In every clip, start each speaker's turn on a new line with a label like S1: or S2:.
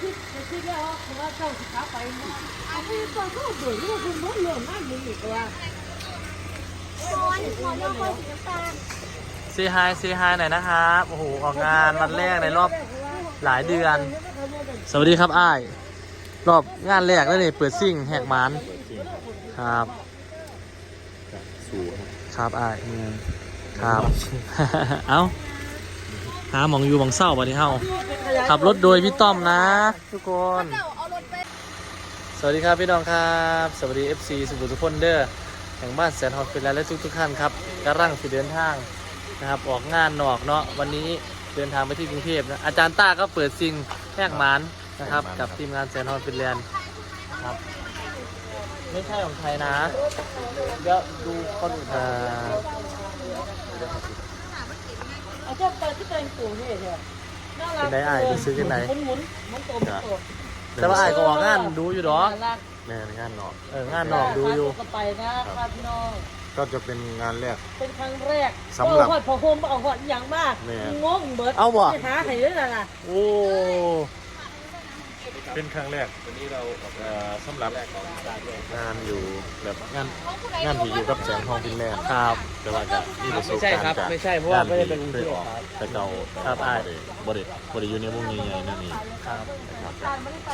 S1: คิดจะคิดแล้วว่าเจ้าสิขาไปมาอันนี้ก็ก็เบื่อที่คุณมุ่งเรื่องนั่นนี่อีกว่า
S2: ขอขอนอกคนสีน้ำตาล
S3: ซีไฮซีไฮหน่อยนะครับโอ้โหออกงานวันแรกในรอบหลายเดือน สวัสดีครับอ้าย รอบงานแรกแล้วนี่เปิดซิ่งแหกหมันครับ
S4: สูครับ
S3: ครับอ้ายครับ เอ้า หาหมองอยู่หมองเศร้าบัดนี้เฮาขับรถโดยพี่ต้อมนะ ทุกคน
S2: เอารถไป
S3: สวัสดีครับพี่น้องครับ สวัสดี FC สุขุมทุกคนเด้อแห่งบ้านแสนฮอตฟินแลนด์และทุกทุกๆท่านครับกำลังสิเดินทางนะครับออกงานนอกเนาะวันนี้เดินทางไปที่กรุงเทพนะอาจารย์ต้าก็เปิดซิงแหกหมานนะครับกับทีมงานแสนฮอตฟินแลนด์ครับไม่ใช่ของไทยนะเดี๋ยวดูคนอื่นอ่า
S1: เอาเจ้าไปที่เป็นปู่นี่เถอะน่ารัก
S3: เป็นไดอ้ายไปซื้อที่ไหน
S1: หมุนหมุนมันโตมันโต
S3: แต่ว่าอ้ายก็ออกงานดูอยู่ดอก
S1: น่ารัก
S4: แม่งานนอก
S3: เอองานนอกดูอยู่
S1: ก็ไปนะครับพี่น้อง
S4: ก็จะเป็นงานแรก
S1: เป็นครั้งแรก
S4: สำหรับ
S1: เอาหอดพอโฮมเอาหอดอหย่างมาก
S4: แม่
S1: งงเบิด
S3: เอาบ่
S1: ไปหาให้ด้วยล่ะ
S3: โอ้
S4: เป็นครั้งแรกวันนี้เราสำหรับงานอยู่แบบงานงานที่อยู่กับแสงทองฟินแลนด์
S3: ครับ
S4: แต่ว่าจะมีประสบ
S3: ไม่ใช่
S4: การณ์
S3: ครับ
S4: จาก
S3: ไม่ใช่เพราะว่าไม่ได้เป็น
S4: เคยออกแต่เรา
S3: ครับอ้าย
S4: บริบริอยู่ในวงใหญ่ๆนั่นเอง
S3: ครับ
S4: นะครับ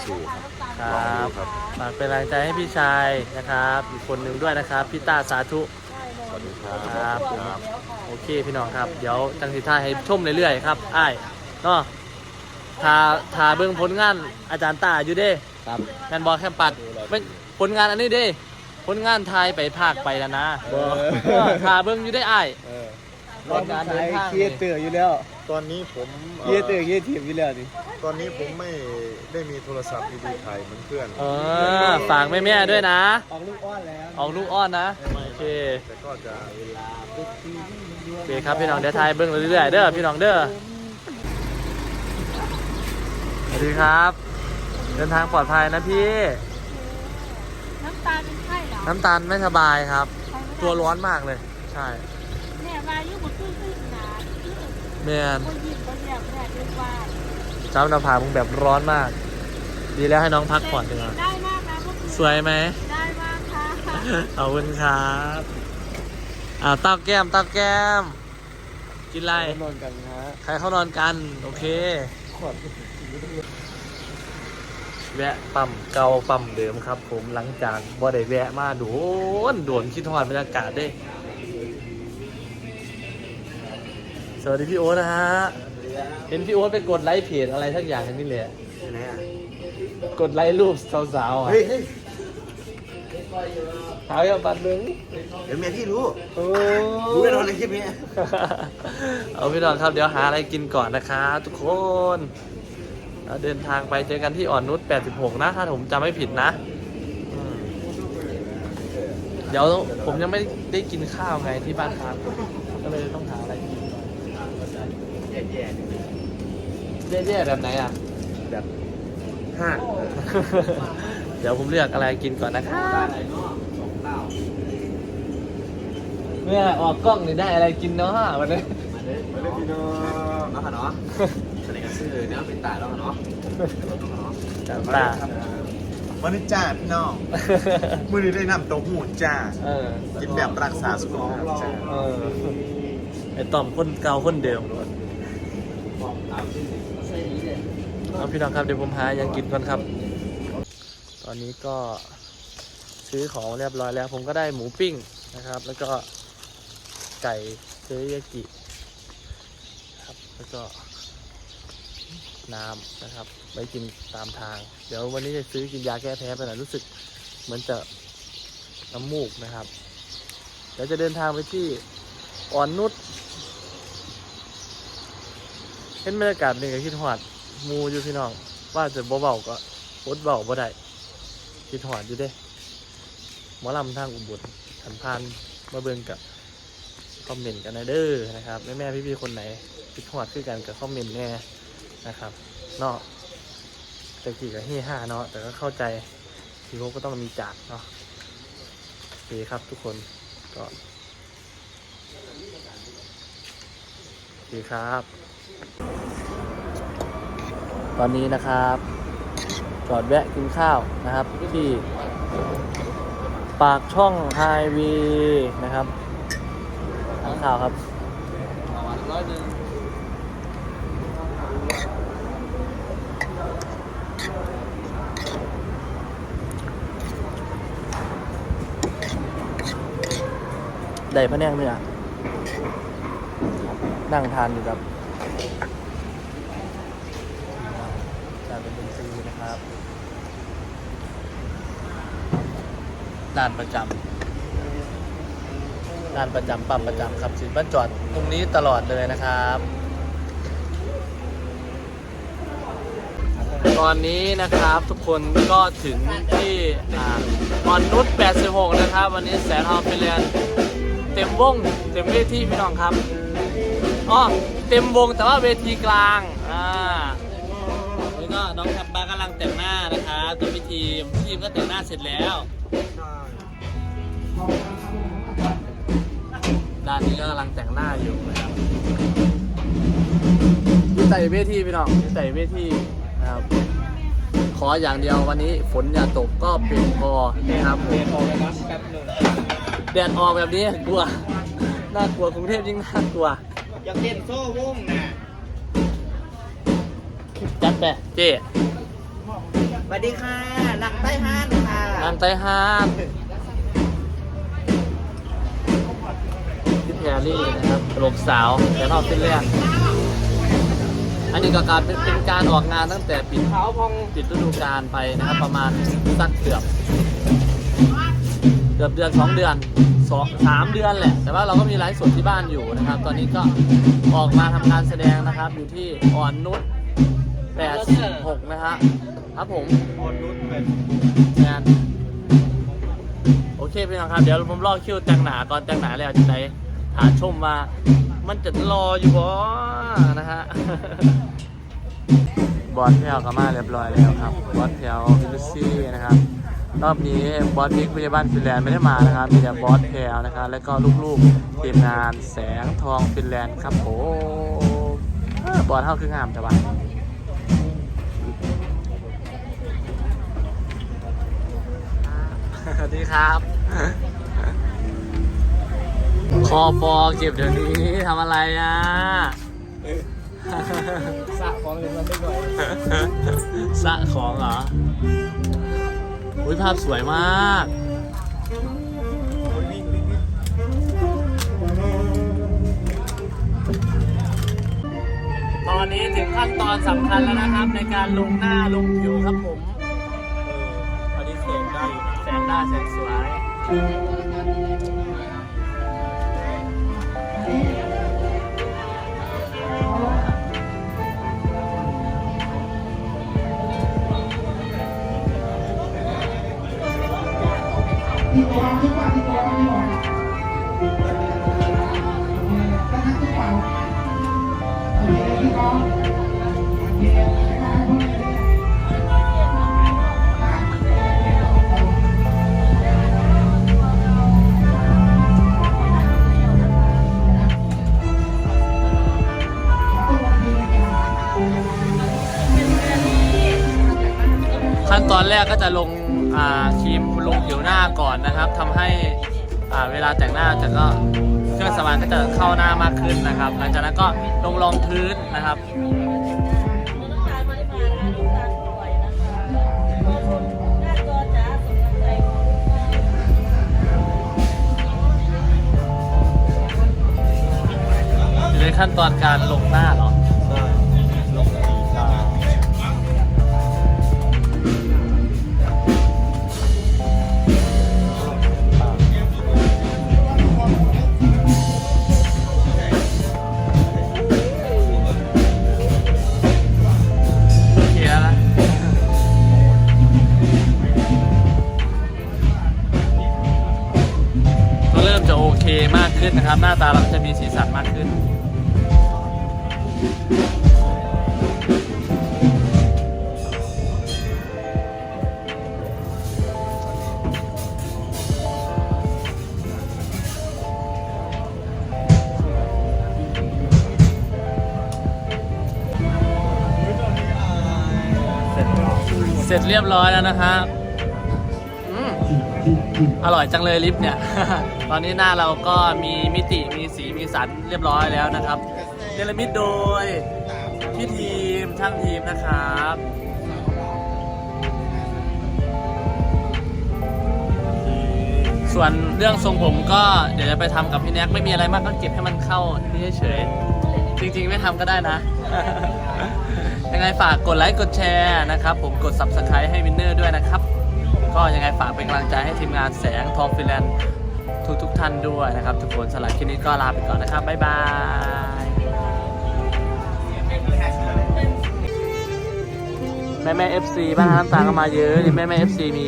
S4: สู่ครับ
S3: ครับ
S4: ครับ
S3: ฝากเป็นกำลังใจให้พี่ชายนะครับ อีกคนหนึ่งด้วยนะครับ พี่ตาสาธุ
S4: สวัสดีครับ
S3: ครับ
S4: ครับ
S3: โอเคพี่น้องครับ เดี๋ยวจังสิท่ายให้ชมเรื่อยๆครับอ้ายเนาะ ทาทาเบื้องผลงานอาจารย์ตาอยู่เด้
S4: ครับ
S3: งานบอลแคมปัดเป็นผลงานอันนี้เด้ ผลงานไทยไปภาคไปแล้วนะเออทาเบื้องอยู่ได้อ้าย
S5: เออ
S3: รอบการเดินทาง
S5: เคียเตอร์อยู่แล้ว
S4: ตอนนี้ผมเอ่
S5: เคีย
S4: อ
S5: เตอร์เคียทีมอยู่แล้วนี่
S4: ตอนนี้ผมไม่ได้มีโทรศัพท์ดีๆถ่ายเหมือนเพื่อน
S3: เออฝากแม่ๆด้วยนะ
S5: ออกลูกอ้อนแล้ว
S3: ออกลูกอ้อนนะ โอเค
S4: แต่ก็จะ
S3: โอเคครับพี่น้องเดี๋ยวทายเบิ้งเรื่อยๆเด้อพี่น้องเด้อส วัสดีครับ เดินทางปลอดภัยนะพี่
S2: น้ำตาลเป็นไข้เหรอ
S3: น้ำตาลไม่สบายครับ ตัวร้อนมากเลย ใช่
S2: เนี่ยมายุ่งกับขึ้นขึ้นหนา
S3: แมน
S2: คนยิงคนแบบแม่เป็นว่า
S3: เจ้าหน้าผามึงแบบร้อนมาก ดีแล้วให้น้องพักผ่อนดีกว่า
S2: ได้มากนะพวกคุณ
S3: สวยไหม
S2: ได้มากค่ะ
S3: ขอบคุณครับอ่าเต้าแก้มเต้าแก้ม กินอะไร
S5: นอนกันฮะ
S3: ใครเขานอนกัน โอเค แวะปั๊มเก่าปั๊มเดิมครับ ผมหลังจากบ่ได้แวะมาโดนโดนคิดทอดบรรยากาศเด้ สวัสดีพี่โอ๊ตนะฮะ เห็นพี่โอ๊ตไปกดไลค์เพจอะไรทักอย่างนี่แหละกดไลค์รูปสาวๆอะ
S5: เฮ้ยเฮ้ย
S3: สาวอย่าปัดมึง
S5: เดี๋ยวเมียพี่รู้
S3: โอ้
S5: รู้แน่นอนเลยคลิปนี้
S3: เอาพี่น้องครับเดี๋ยวหาอะไรกินก่อนนะครับทุกคน เราเดินทางไปเจอกันที่อ่อนนุช86 นะ ถ้าผมจำไม่ผิดนะอืมเดี๋ยวผมยังไม่ได้กินข้าวไงที่บ้านครับก็เลยต้องหาอะไรกินก่อนแย่ๆแบบไหนอะ
S5: แบบห้า
S3: เดี๋ยวผมเลือกอะไรกินก่อนนะครับเมื่อออกกล้องนี่ได้อะไรกินเนาะวันนี้
S5: มาเลยพี่น้องเนาะค่ะเนาะ อะไรกันซื้อเนื้อเป็นตาแล้วเนาะ
S3: จับตา
S4: วันนี้จ้าพี่น้องมื่อนี้ได้นำเต้าหู้จ้า
S3: เออ
S4: กินแบบรักษาสุขภาพจ้า
S3: เออไอต่อมคนเก่าคนเดิมเอาพี่น้องครับเดี๋ยวผมหายังกินก่อนครับ ตอนนี้ก็ซื้อของเรียบร้อยแล้ว ผมก็ได้หมูปิ้งนะครับ แล้วก็ไก่เทริยากิครับแล้วก็ น้ำนะครับไว้กินตามทาง เดี๋ยววันนี้จะซื้อกินยาแก้แพ้ไปหน่อยรู้สึกเหมือนจะน้ำมูกนะครับเดี๋ยวจะเดินทางไปที่อ่อนนุชเห็นบรรยากาศนี่ก็คิดหอดมูอยู่พี่น้อง ว่าจะเบาๆก็อดเบาบ่ได้คิดหอดอยู่เด้หมอลำทางอุบลขันพานมาเบิ่งกับคอมเมนต์กันนะเด้อนะครับแม่แม่ๆพี่คนไหนคิดหอดคือกันกับคอมเมนต์แน่ นะครับเนาะแต่กี่กับเฮห้าเนาะแต่ก็เข้าใจพี่โก็ต้องมีจากเนาะโอเคครับทุกคนก็โอเคครับ ตอนนี้นะครับจอดแวะกินข้าวนะครับที่ปากช่องไฮวีนะครับทานข้าวครับ
S5: ร้อยหนึ่ง
S3: ได้พะแนงเนื้อนั่งทานอยู่กับจานเป็นดนตรีนะครับด้านประจำด้านประจำปั๊มประจำครับสินบ้านจอดตรงนี้ตลอดเลยนะครับ ตอนนี้นะครับทุกคนก็ถึงที่อ่อนนุช86 นะครับ วันนี้แสนฮอลฟิแลนด์ เต็มวงเต็มเวทีพี่น้องครับอ๋อเต็มวงแต่ว่าเวทีกลางอ่าแล้วก็น้องแคปบ้ากำลังแต่งหน้านะครับตัวพี่ทีมพี่ทีมก็แต่งหน้าเสร็จแล้วด้านนี้ก็กำลังแต่งหน้าอยู่นะครับอยู่ใส่เวทีพี่น้องอยู่ใส่เวทีนะครับขออย่างเดียววันนี้ฝนอย่าตกก็เป็นพอนะครับผม
S5: ออเลยนะ แป๊บหนึ่ง
S3: แดดออกแบบนี้กลัว น่ากลัวกรุงเทพยิ่งน่ากลัว
S5: อยากเล่นโซ่วงนะ
S3: จัดไปเจ๊
S5: สวัสดีค่ะหลังใต้ห้านค่ะ
S3: นางไต้ฮานพี่แพรรี่นะครับตลกสาวแต่รอบเส้นแรกอันนี้ก็การเป็นเป็นการออกงานตั้งแต่ปิด
S5: ขาวพอง
S3: ปิดฤดูกาลไปนะครับ ประมาณสักเกือบ เกือบเดือนสองเดือนสองสามเดือนแหละ แต่ว่าเราก็มีไลฟ์สดที่บ้านอยู่นะครับ ตอนนี้ก็ออกมาทำการแสดงนะครับ อยู่ที่อ่อนนุช86 นะฮะครับผม
S5: อ่อนนุชเป็น
S3: งานโอเคพี่น้องครับ เดี๋ยวผมรอคิวแต่งหนาก่อนแต่งหนาแล้วจะไหนหาชมว่ามันจะรออยู่บ่นะฮะบอสแพลวก็มาเรียบร้อยแล้วครับ บอสแพลวพิลุซี่นะครับ รอบนี้บอสพิกพยาบาลฟินแลนด์ไม่ได้มานะครับ มีแต่บอสแพลวนะครับ แล้วก็ลูกๆทีมงานแสงทองฟินแลนด์ครับผมเอ้อบอสเท่าคืองามแต่ว่าสวัสดีครับ คอปอเก็บเดี๋ยวนี้ทำอะไรอะ
S5: สระของเลยมันไม่ก่อย
S3: สะของเหรอ อุ้ยภาพสวยมากตอนนี้ถึงขั้นตอนสำคัญแล้วนะครับ ในการลงหน้าลงผิวครับผม
S5: เอออันนี้เสียงได้อยู่นะ
S3: แสงหน้าแสงสวย ก็จะลงครีมลงผิวหน้าก่อนนะครับทำให้เวลาแต่งหน้าจะก็เครื่องสมานก็จะเข้าหน้ามากขึ้นนะครับ หลังจากนั้นก็ลงรองพื้นนะครับอยู่ในขั้นตอนการลงหน้าหรอ มจะโอเคมากขึ้นนะครับ หน้าตาเราจะมีสีสันมากขึ้น
S5: เสร็จ
S3: เรียบร้อยแล้วนะครับ อร่อยจังเลยลิฟต์เนี่ย ตอนนี้หน้าเราก็มีมิติมีสีมีสันเรียบร้อยแล้วนะครับเนรมิตโดยพี่ทีมช่างทีมนะครับส่วนเรื่องทรงผมก็เดี๋ยวจะไปทำกับพี่แน็กไม่มีอะไรมากก็เก็บให้มันเข้านี่เฉยจริงๆ ไม่ทำก็ได้นะ ยังไงฝากกดไลค์กดแชร์นะครับ ผมกด subscribe ให้วินเนอร์ด้วยนะครับ ก็ยังไงฝากเป็นกำลังใจให้ทีมงานแสงทองฟิแลนด์ทุกทุกๆท่านด้วยนะครับ ทุกคนสำหรับคลิปนี้ก็ลาไปก่อนนะครับ บ๊ายบายแม่แม่เอฟซีบ้านน้ำตาลก็มาเยอะนี่แม่แม่เอฟซีมี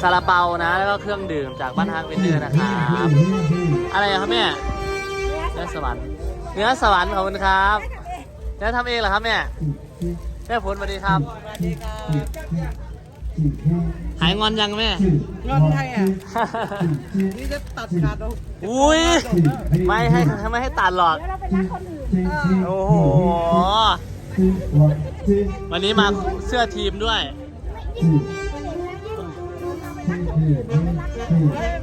S3: ซาลาเปานะ แล้วก็เครื่องดื่มจากบ้านฮักวินเนอร์นะครับ อะไรอะครับแม่เนื้อสวรรค์เนื้อสวรรค์ขอบคุณครับแม่ทำเองเหรอครับแม่ แม่ผลสวัสดีครับหายงอนยังแม่
S1: งอนใครอะ นี่จะตัดขาดเอา
S3: อุ้ย ไม่ให้ไม่ให้ตัดหรอก
S2: แล้วเราไปรักคนอื่น
S3: โอ้โห วันนี้มาเสื้อทีมด้วย
S2: ยิ่งเด็กนะยิ่งเราไปรักคนอื่นเราไปรัก